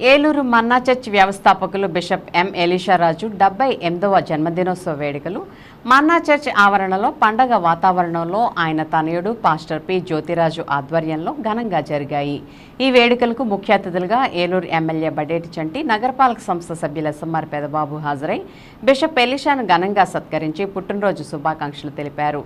ఏలూరు మన్నా church వ్యవస్థాపకులు bishop M Elisharaju డెబ్బై ఎనిమిదవ జన్మదినోత్సవ వేడుకలు. మన్నా చర్చ్ ఆవరణలో పండగ వాతావరణంలో ఆయన తనయుడు పాస్టర్ పి జ్యోతిరాజు ఆధ్వర్యంలో ఘనంగా జరిగాయి. ఈ వేడుకలకు ముఖ్య అతిథులుగా ఏలూరు ఎమ్మెల్యే బడేటి చంటి నగరపాలక సంస్థ సభ్యుల ఎస్ఎంఆర్ పెదబాబు హాజరై బిషప్ ఎలిషాను ఘనంగా సత్కరించి పుట్టినరోజు శుభాకాంక్షలు తెలిపారు.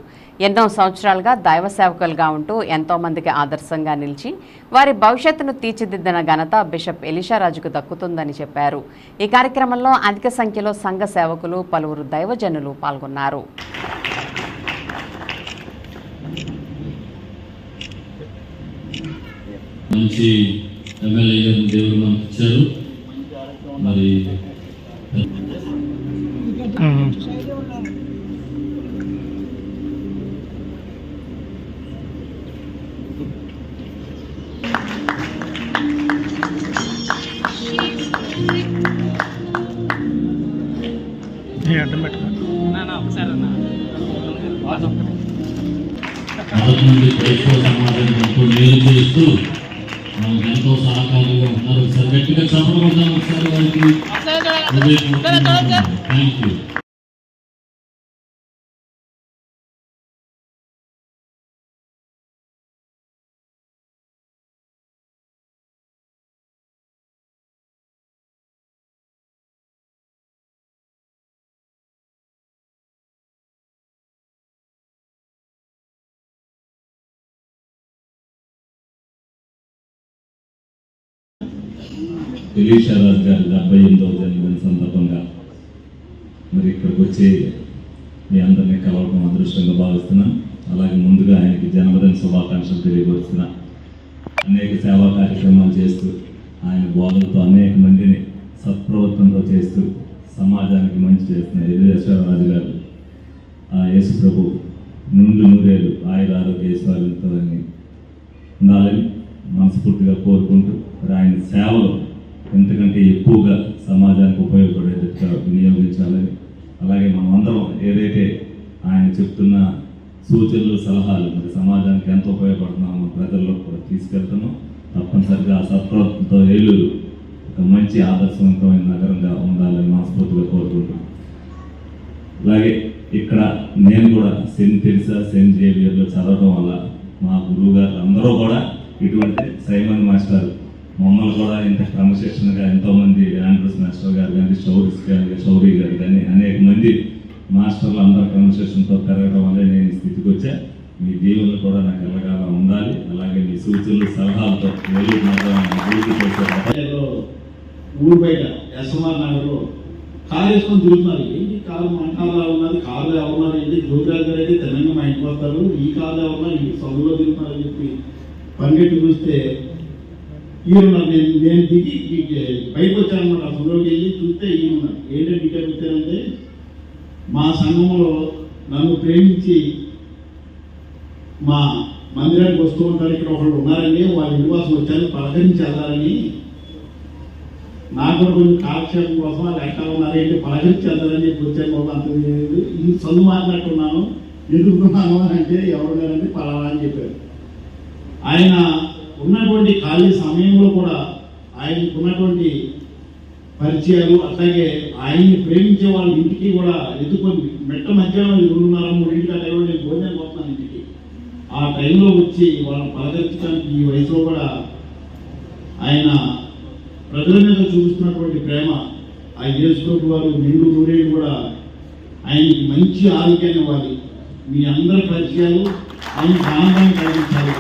ఎన్నో సంవత్సరాలుగా దైవ సేవకులుగా ఉంటూ ఎంతోమందికి ఆదర్శంగా నిలిచి వారి భవిష్యత్తును తీర్చిదిద్దిన ఘనత బిషప్ ఎలిషారాజుకు దక్కుతుందని చెప్పారు. ఈ కార్యక్రమంలో అధిక సంఖ్యలో సంఘ సేవకులు పలువురు దైవజనులు పాల్గొన్నారు. మంచి ఎమ్మెల్యే గారిని దేవుడు మనకు ఇచ్చారు. మరి ఎంతో మేలు చేస్తూ ఎంతో సహకారంగా ఉన్నారు. ఒకసారి గట్టిగా చదవడం ఒకసారి వారికి థ్యాంక్ యూ ఎలీషా రాజు గారి డెబ్బై ఎనిమిదవ జన్మదిన సందర్భంగా మరి ఇక్కడికి వచ్చి మీ అందరినీ కలవడం అదృష్టంగా భావిస్తున్నాను అలాగే ముందుగా ఆయనకి జన్మదిన శుభాకాంక్షలు తెలియపరుస్తున్నా. అనేక సేవా కార్యక్రమాలు చేస్తూ ఆయన బోధనతో అనేక మందిని సత్ప్రవర్తనతో చేస్తూ సమాజానికి మంచి చేస్తున్న ఎదురేశ్వరరాజు గారు. ఆ యేసు ప్రభు నుండి నూరేలు ఆయుర ఆరోగ్య ఐశ్వర్యంతో ఉండాలని మనస్ఫూర్తిగా కోరుకుంటూ మరి ఆయన సేవలు ఎంతకంటే ఎక్కువగా సమాజానికి ఉపయోగపడే వినియోగించాలని. అలాగే మనం అందరం ఏదైతే ఆయన చెప్తున్న సూచనలు సలహాలు మరి సమాజానికి ఎంత ఉపయోగపడుతున్నామో ప్రజల్లో కూడా తీసుకెళ్తున్నాం తప్పనిసరిగా ఆ సత్ప్రవర్తనతో ఏలూరు ఒక మంచి ఆదర్శవంతమైన నగరంగా ఉండాలని మనస్ఫూర్తిగా కోరుకుంటున్నాం అలాగే ఇక్కడ నేను కూడా సెయింట్ తెరిసా సెయింట్ జేవియర్లో చదవడం వల్ల మా గురువు గారు అందరూ కూడా ఇటువంటి సైమన్ మాస్టర్ మమ్మల్ని కూడా ఇంత క్రమశిక్షణగా ఎంతో మంది ఆండ్రూస్ మాస్టర్ గారు కానీ చౌరీస్ కానీ చౌరీ గారు కానీ అనేక మంది మాస్టర్లు అందరూ క్రమశిక్షణతో పెరగడం వల్లే నేను ఈ స్థితికి వచ్చా. మీ దీవులు కూడా నాకు ఎల్లగాల ఉండాలి. అలాగే మీ సూచనలు సలహాలతో ఊరు బయట ఎస్ఎంఆర్ నగర్లో కారు వేసుకొని తిరుగుతున్నారు. ఏంటి కారు మన కారులో ఉన్నది? కాలు ఎవరున్నారు? ఏంటి? జ్యోతిరాజు గారు అయితే తెలంగాణ మా ఇంటికి వస్తారు ఈ కారు ఎవరున్నారు? ఈ సభలో తిరుగుతున్నారు అని చెప్పి పంగెట్టు చూస్తే ఈయన నేను దిగి దిగి బయటకు వచ్చానమాట సభలోకి వెళ్ళి చూస్తే ఈయన ఏంటంటే ఇక్కడ వచ్చానంటే మా సంఘంలో నన్ను ప్రేమించి మా మందిరానికి వస్తూ ఉంటారు. ఇక్కడ ఒకళ్ళు ఉన్నారని వాళ్ళ నివాసం వచ్చారు. పలకరించి వెళ్తారని నాకు కూడా కొంచెం కాలక్షేపం కోసం వాళ్ళు ఎక్కడ ఉన్నారేంటి పలకరించి వెళ్తారని చెప్పి వచ్చాను బాబు. అంత తెలియదు ఈ సొంత మాట్లాడుతున్నాను ఎదుర్కొన్నాను అని అంటే ఎవరు లేరంటే పలానా అని చెప్పారు. ఆయన ఉన్నటువంటి ఖాళీ సమయంలో కూడా ఆయనకు ఉన్నటువంటి పరిచయాలు అట్లాగే ఆయన్ని ప్రేమించే వాళ్ళ ఇంటికి కూడా ఎదుర్కొని మెట్ట మధ్యాహ్నం రెండున్నర మూడింటికి ఆ టైంలో నేను భోజనం పోతున్నాను ఇంటికి. ఆ టైంలో వచ్చి వాళ్ళని పలకరించడానికి ఈ వయసులో కూడా ఆయన ప్రజల మీద చూపిస్తున్నటువంటి ప్రేమ ఆ యేసుప్రభు వారు నిండు నూరేళ్ళు కూడా ఆయనకి మంచి ఆరోగ్యాన్ని ఇవ్వాలి. మీ అందరి పరిచయాలు ఆయన ఆనందాన్ని కలిగించాలి.